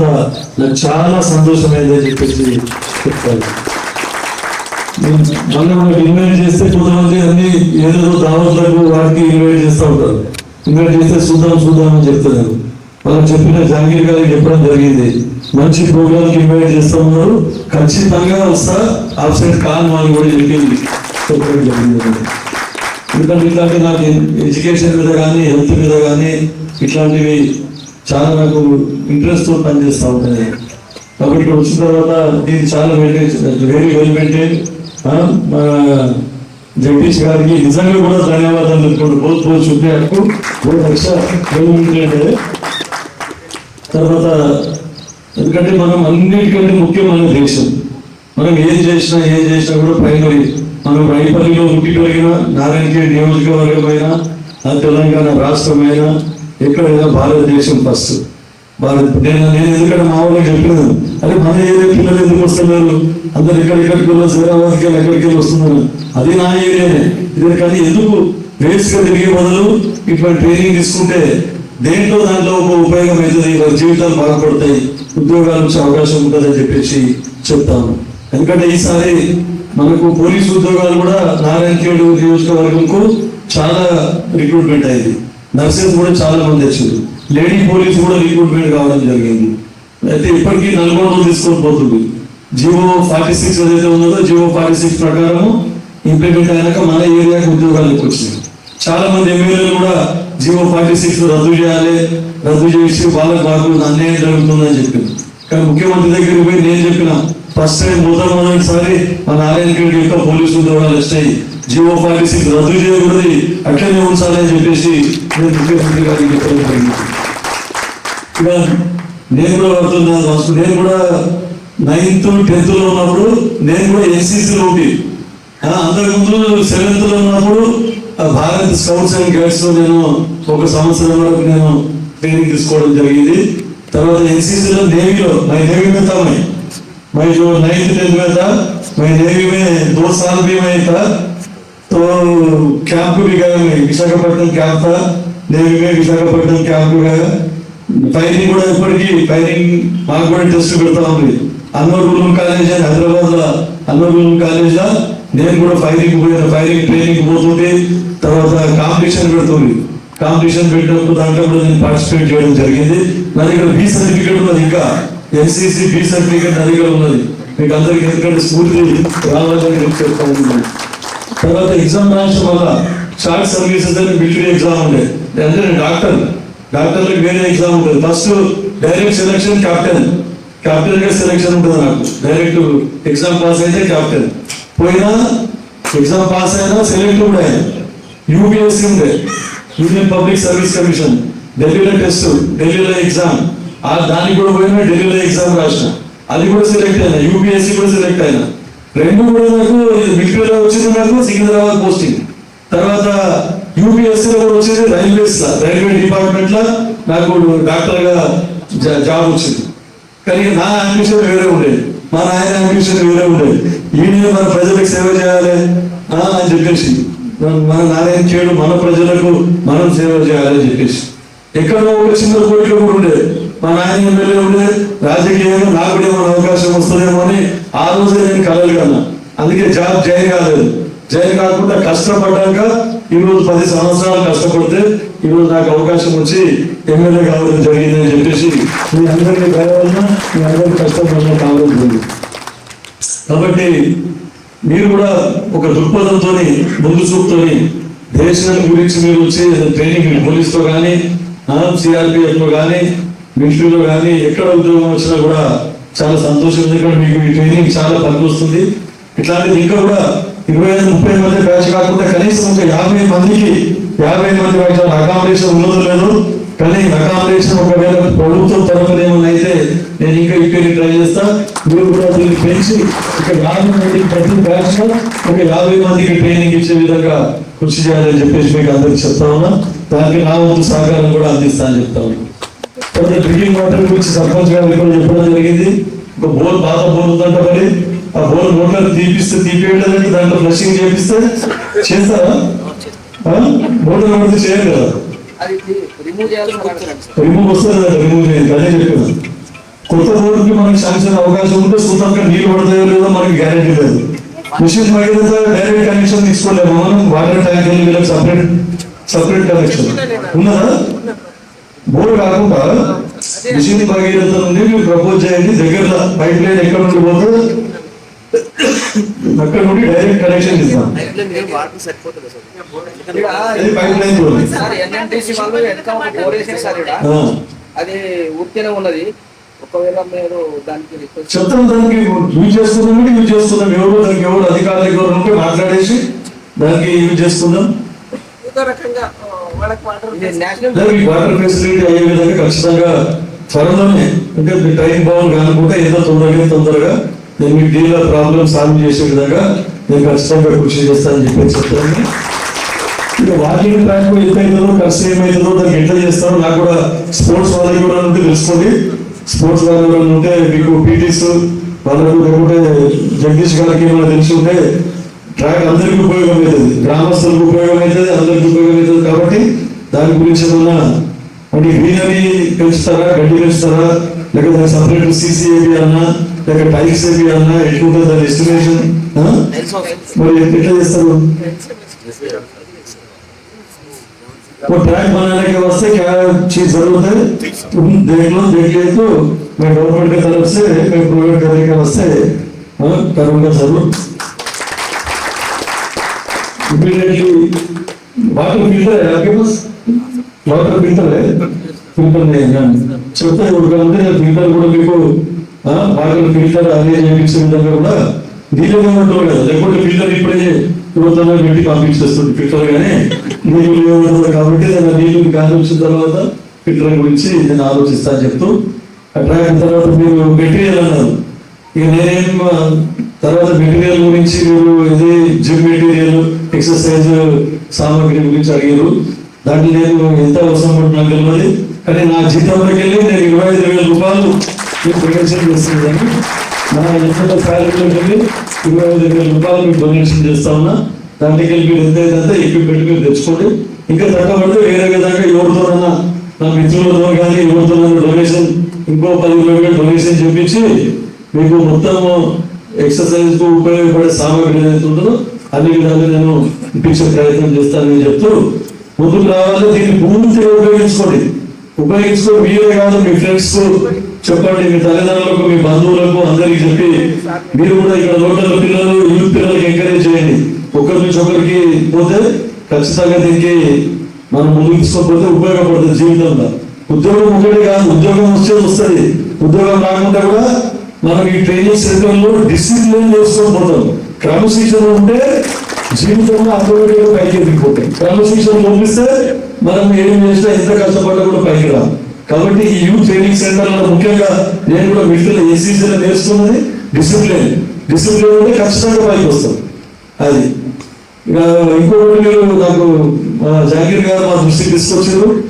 తర్వాత నాకు చాలా సంతోషమైందని చెప్పేసి చెప్తాను మళ్ళీ మనకు ఇన్వైట్ చేస్తే కొంతమంది అన్ని ఏదో దావత్లకు వాటికి ఇన్వైట్ చేస్తూ ఉంటారు. ఇన్వైట్ చేస్తే చూద్దాం చూద్దాం అని చెప్తున్నారు మనం చెప్పిన జాంగీర్ గారికి చెప్పడం జరిగింది. మంచి ప్రోగ్రామ్ ఇన్వైట్ చేస్తూ ఉన్నారు ఖచ్చితంగా వస్తా ఆబ్సెంట్ కాన్ వాళ్ళు కూడా చెప్పింది చెప్పడం జరిగింది. ఎందుకంటే ఇట్లాంటి నాకు ఎడ్యుకేషన్ మీద కానీ హెల్త్ మీద కానీ ఇట్లాంటివి చాలా నాకు ఇంట్రెస్ట్తో పనిచేస్తూ ఉంటాయి కాబట్టి ఇక్కడ వచ్చిన తర్వాత ఇది చాలా మెయింటైన్ వెరీ వెల్ మెయింటైన్ మన జగదీష్ గారికి నిజంగా కూడా ధన్యవాదాలు చెప్పుకోండి బోత్ బోత్ చూపే బోత్ వెల్ మెయింటైన్ తర్వాత ఎందుకంటే మనం అన్నిటికంటే ముఖ్యమైన దేశం. మనం ఏది చేసినా ఏది చేసినా కూడా ప్రైమరీ మనం రైపల్లిలో పుట్టి పెరిగిన నారాయణఖేడ్ నియోజకవర్గమైనా ఆ తెలంగాణ రాష్ట్రమైనా ఎక్కడైనా భారతదేశం ఫస్ట్ భారత్ నేను నేను ఎందుకంటే మా వాళ్ళకి చెప్పినాను అరే మన ఏరియా పిల్లలు ఎందుకు వస్తున్నారు? అందరు ఎక్కడెక్కడికి వెళ్ళి హైదరాబాద్కి వెళ్ళి ఎక్కడికి వెళ్ళి వస్తున్నారు? అది నా ఏరియానే. ఇది కానీ ఎందుకు వేస్ట్గా తిరిగే బదులు ఇటువంటి ట్రైనింగ్ తీసుకుంటే దేంట్లో దాంట్లో ఒక ఉపయోగం అవుతుంది? వారి జీవితాలు బాగుపడతాయి ఉద్యోగాలు వచ్చే అవకాశం ఉంటుందని చెప్పేసి చెప్తాను. ఎందుకంటే ఈసారి మనకు పోలీసు ఉద్యోగాలు కూడా నారాయణఖేడ్ నియోజకవర్గంకు చాలా రిక్రూట్మెంట్ అయింది. నర్సెస్ కూడా చాలా మంది వచ్చారు లేడీ పోలీస్ కూడా రిక్రూట్మెంట్ కావడం జరిగింది. అయితే ఇప్పటికీ నల్గొండలో తీసుకొని పోతుంది. జియో ఫార్టీ సిక్స్ ఏదైతే ఉన్నదో జియో ఫార్టీ సిక్స్ ప్రకారం ఇంప్లిమెంట్ అయినాక మన ఏరియాకి ఉద్యోగాలకు వచ్చింది. చాలా మంది ఎమ్మెల్యేలు కూడా జియో ఫార్టీ సిక్స్ రద్దు చేయాలి రద్దు చేసి వాళ్ళకి మాకు అన్యాయం జరుగుతుందని చెప్పింది కానీ ముఖ్యమంత్రి దగ్గరికి పోయి నేను చెప్పిన ఫస్ట్ టైం మొదటిసారి మన నారాయణ రెడ్డి యొక్క పోలీసు ఉద్యోగాలు వచ్చాయి జీవో పాలసీ రద్దు చేయకూడదు. అట్లనే ఉంచాలని చెప్పేసి నేను ముఖ్యమంత్రి గారికి చెప్పడం జరిగింది. నేను కూడా పడుతున్నాను నేను కూడా నైన్త్ టెన్త్లో ఉన్నప్పుడు నేను కూడా ఎన్సీసీలో ముందు సెవెంత్లో ఉన్నప్పుడు భారత్ స్కౌట్స్ అండ్ గైడ్స్లో నేను ఒక సంవత్సరం వరకు నేను ట్రైనింగ్ తీసుకోవడం జరిగింది. తర్వాత ఎన్సీసీలో నేవీలో మై నేవీ మీద మై నైన్త్ టెన్త్ మీద మై నేవీ మీద దో సాల్ భీ तो कैंप भी गया मैं विशाखापट्टनम कैंप था नेवी में विशाखापट्टनम कैंप गया ఫైరింగ్ కూడా ఇప్పటికీ ఫైరింగ్ మాకు కూడా టెస్ట్ పెడతా ఉంది అన్నవరం కాలేజ్ అని హైదరాబాద్ లో అన్నవరం కాలేజ్ లో నేను కూడా ఫైరింగ్ పోయిన ఫైరింగ్ ట్రైనింగ్ పోతుంది తర్వాత కాంపిటీషన్ పెడుతుంది కాంపిటీషన్ పెట్టినప్పుడు దాంట్లో కూడా నేను పార్టిసిపేట్ చేయడం జరిగింది నా దగ్గర బి సర్టిఫికేట్ ఉన్నది ఇంకా ఎన్సీసీ బి సర్టిఫికేట్ నా దగ్గర ఉన్నది మీకు అందరికి ఎందుకంటే స్ఫూర్తి రావాలని నేను చెప్తా ఉన్నాను తర్వాత ఎగ్జామ్ రాసిన వల్ల షార్ట్ సర్వీసెస్ అని మిలిటరీ ఎగ్జామ్ ఉండేది అంటే నేను డాక్టర్ డాక్టర్లకు వేరే ఎగ్జామ్ ఉంటుంది. ఫస్ట్ డైరెక్ట్ సెలక్షన్ క్యాప్టెన్ క్యాప్టెన్గా సెలక్షన్ ఉంటుంది నాకు డైరెక్ట్ ఎగ్జామ్ పాస్ అయితే క్యాప్టెన్ పోయినా ఎగ్జామ్ పాస్ అయినా సెలెక్ట్ కూడా అయినా యూపీఎస్సీ ఉండే. యూనియన్ పబ్లిక్ సర్వీస్ కమిషన్ ఢిల్లీలో టెస్ట్ ఢిల్లీలో ఎగ్జామ్ ఆ దానికి కూడా పోయినా ఢిల్లీలో ఎగ్జామ్ రాసిన. అది కూడా సెలెక్ట్ అయినా. యూపీఎస్సీ కూడా సెలెక్ట్ అయినా. రెండు కూడా నాకు బిపిఎల్ వచ్చింది నాకు సికింద్రాబాద్ పోస్టింగ్ తర్వాత యూపీఎస్సీ లో కూడా వచ్చింది రైల్వేస్ రైల్వే డిపార్ట్మెంట్లో నాకు డాక్టర్గా జా- జాబ్ వచ్చింది. కానీ నా అంబిషన్ వేరే ఉండేది. మా నాయన అంబిషన్ వేరే ఉండేది. ఈయన మన ప్రజలకు సేవ చేయాలి అని చెప్పేసి. మన- నారాయణ చేయడం మన ప్రజలకు మనం సేవ చేయాలని చెప్పేసి. ఎక్కడో ఒక చిన్న కోరిక కూడా ఉండేది. మా నాయన ఎమ్మెల్యే ఉండే రాజకీయంగా నాకు కూడా ఏమైనా అవకాశం వస్తుందేమో అని ఆ రోజు నేను కలలు కన్నా. అందుకే జాబ్ జాయిన్ కాలేదు. జాయిన్ కాకుండా కష్టపడ్డాక ఈరోజు పది సంవత్సరాలు కష్టపడితే ఈరోజు నాకు అవకాశం వచ్చి ఎమ్మెల్యే కావడం జరిగిందని చెప్పేసి మీ అందరికీ దయవలన మీ అందరికీ కష్టపడిన కావడం కాబట్టి మీరు కూడా ఒక దృక్పథంతో ముందు చూపుతో దేశం గురించి మీరు వచ్చి ట్రైనింగ్ పోలీస్తో కానీ సిఆర్పిఎఫ్లో కానీ మిలిటరీలో కానీ ఎక్కడ ఉద్యోగం వచ్చినా కూడా చాలా సంతోషం ఎందుకంటే మీకు ఈ ట్రైనింగ్ చాలా పనికొస్తుంది. ఇట్లాంటిది ఇంకా కూడా ఇరవై ఐదు ముప్పై మంది బ్యాచ్ కాకుండా కనీసం ఒక యాభై మందికి యాభై మంది బ్యాచ్ అకామిడేషన్ ఉన్నదో లేదు. కానీ అకామిడేషన్ ఒకవేళ ప్రభుత్వం తరఫున ఏమైనా అయితే నేను ఇంకా ఇక్కడ ట్రై చేస్తా. మీరు కూడా దీన్ని పెంచి ఇక యాభై మందికి ప్రతి బ్యాచ్ ఒక యాభై మందికి ట్రైనింగ్ ఇచ్చే విధంగా కృషి చేయాలని చెప్పేసి మీకు అందరికి చెప్తా ఉన్నా. దానికి నా వంతు సహకారం కూడా అందిస్తా అని చెప్తా ఉన్నా. డ్రింకింగ్ వాటర్ గురించి సర్పంచ్ గారు కూడా చెప్పడం జరిగింది. ఒక బోర్ పాత బోర్ ఉందంట మరి. ఆ బోర్ మోటార్ తీపిస్తే తీపివేయడానికి దాంట్లో ఫ్లషింగ్ చేపిస్తే చేస్తారా? మోటార్ పడితే చేయరు కదా. రిమూవ్ వస్తుంది కదా రిమూవ్ చేయండి అదే చెప్పాను కొత్త బోర్డుకి మనకి శాంక్షన్ అవకాశం ఉంటే సూతంగా నీళ్ళు పడతాయో లేదో మనకి గ్యారెంటీ లేదు. మిషన్ భగీరథ డైరెక్ట్ కనెక్షన్ తీసుకోలేము మనం వాటర్ ట్యాంక్ వీళ్ళకి సపరేట్ సపరేట్ కనెక్షన్ ఉన్నదా? బోర్ కాకుండా మిషన్ భగీరథ నుండి మీరు ప్రపోజ్ చేయండి దగ్గరలో పైప్ లైన్ ఎక్కడ నుండి పోతే? అక్కడ నుండి డైరెక్ట్ కనెక్షన్ ఇస్తాం. Pipe line. అది ఊరికేనే ఉన్నది. ఒకవేళ మీరు దానికి రిక్వెస్ట్ చెప్తాం దానికి యూజ్ చేస్తున్నాం ఎవరు దానికి ఎవరు అధికారులు ఎవరు ఉంటే మాట్లాడేసి దానికి యూజ్ రకంగా వాళ్ళకి వాటర్ ఫెసిలిటీ అయ్యే విధంగా ఖచ్చితంగా త్వరలోనే అంటే మీ ట్రైన్ బాగుంది కానుకుంటే ఏదో తొందరగా తొందరగా నేను మీకు డీల్ ప్రాబ్లమ్ సాల్వ్ చేసే విధంగా నేను ఖచ్చితంగా కృషి చేస్తానని చెప్పి చెప్తాను ఇక వాకింగ్ ట్రాక్ ఎంత అవుతుందో ఖర్చు ఏమవుతుందో దానికి ఎట్లా చేస్తారో నాకు కూడా స్పోర్ట్స్ వాళ్ళకి కూడా ఉంటే తెలుసుకోండి స్పోర్ట్స్ వాళ్ళు కూడా ఉంటే మీకు పీటీస్ వాళ్ళకు లేకుంటే జగదీష్ గారికి ఏమైనా తెలిసి ఉంటే అందరికీ ఉపయోగం అవుతుంది గ్రామస్తులకు ఉపయోగం అవుతుంది అందరికీ ఉపయోగం అవుతుంది కాబట్టి దాని గురించి ఏమన్నా అంటే గ్రీనరీ పెంచుతారా గడ్డి పెంచుతారా లేక దానికి సపరేట్ సీసీఏబి అన్నా లేక టైల్స్ ఏబి అన్నా ఎట్లుంటుంది దాని ఎస్టిమేషన్ మరి ఎట్లా చేస్తారు वो ट्रैक बनाने के वास्ते क्या चीज जरूरत है तुम देख लो देख लिए तो मैं गवर्नमेंट की तरफ से मैं प्रोवाइड करने के वास्ते हाँ, करूंगा जरूर इमीडिएटली वाटर फिल्टर है आपके पास వాటర్ ఫిల్టర్ ఫిల్టర్ చెప్తే ఉడకంటే ఫిల్టర్ కూడా మీకు వాటర్ ఫిల్టర్ అనేది చేయించే విధంగా కూడా నీళ్ళగా ఉండవు కదా లేకపోతే ఫిల్టర్ ఇప్పుడే యువతలో పెట్టి పంపించేస్తుంది ఫిల్టర్ గానే నీళ్ళు ఉండదు కాబట్టి దాని నీళ్ళు గాలి వచ్చిన తర్వాత ఫిల్టర్ గురించి నేను ఆలోచిస్తాను చెప్తూ అట్లా అయిన తర్వాత మీరు మెటీరియల్ అన్నారు ఇక నేనేం ఆ, తర్వాత మెటీరియల్ గురించి మీరు ఇది జిమ్ మెటీరియల్ ఎక్సర్సైజ్ సామాగ్రి గురించి అడిగారు. దాంట్లో నేను ఎంత అవసరం ఉంటున్నాను తెలియదు. కానీ నా జీతంలోకి వెళ్ళి నేను ఇరవై ఐదు వేల రూపాయలు మీకు డొనేషన్ చేస్తున్నాను నా ఎంత శాలరీలోకి వెళ్ళి ఇరవై ఐదు వేల రూపాయలు మీకు డొనేషన్ చేస్తా ఉన్నా. దాంట్లోకి వెళ్ళి మీరు ఎంత అయితే ఎక్విప్మెంట్ మీరు తెచ్చుకోండి. ఇంకా తగ్గబడితే వేరే విధంగా ఎవరితోనన్నా నా మిత్రులతో కానీ ఎవరితోనన్నా డొనేషన్ ఇంకో పది వేలు డొనేషన్ చూపించి మీకు మొత్తము ఎక్సర్సైజ్కు ఉపయోగపడే సామాగ్రి ఏదైతే ఉంటుందో అన్ని విధాలు నేను ఇప్పించే ప్రయత్నం చేస్తానని చెప్తూ ముందుకు రావాలి. దీన్ని పూర్తిగా ఉపయోగించుకోండి. ఉపయోగించుకో మీరే కాదు మీ ఫ్రెండ్స్ చెప్పండి మీ తల్లిదండ్రులకు మీ బంధువులకు అందరికి చెప్పి మీరు కూడా ఇక్కడ లోకల్ పిల్లలు యూత్ పిల్లలకి ఎంకరేజ్ చేయండి. ఒకరి నుంచి ఒకరికి పోతే ఖచ్చితంగా దీనికి మనం ముందుకు తీసుకోకపోతే ఉపయోగపడుతుంది జీవితంలో. ఉద్యోగం ఒకటి కాదు ఉద్యోగం వస్తే వస్తుంది. ఉద్యోగం రాకుండా కూడా మనం ఈ ట్రైనింగ్ సెంటర్ డిసిప్లిన్ చేస్తూ పోతాం. క్రమశిక్షణ ఉంటే జీవితంలో ఆటోమేటిక్ పైకి ఎదిగిపోతాయి. క్రమశిక్షణ పంపిస్తే మనం ఏం చేసినా ఎంత కష్టపడ్డా కూడా పైకి రాం కాబట్టి ఈ యూత్ ట్రైనింగ్ సెంటర్లో ముఖ్యంగా నేను కూడా మిడిల్ ఏసీసీలో నేర్చుకున్నది డిసిప్లిన్ డిసిప్లిన్ ఉంటే ఖచ్చితంగా పైకి వస్తాం. అది. ఇక ఇంకొకటి మీరు నాకు మా జాగీర్ గారు మా దృష్టికి తీసుకొచ్చారు.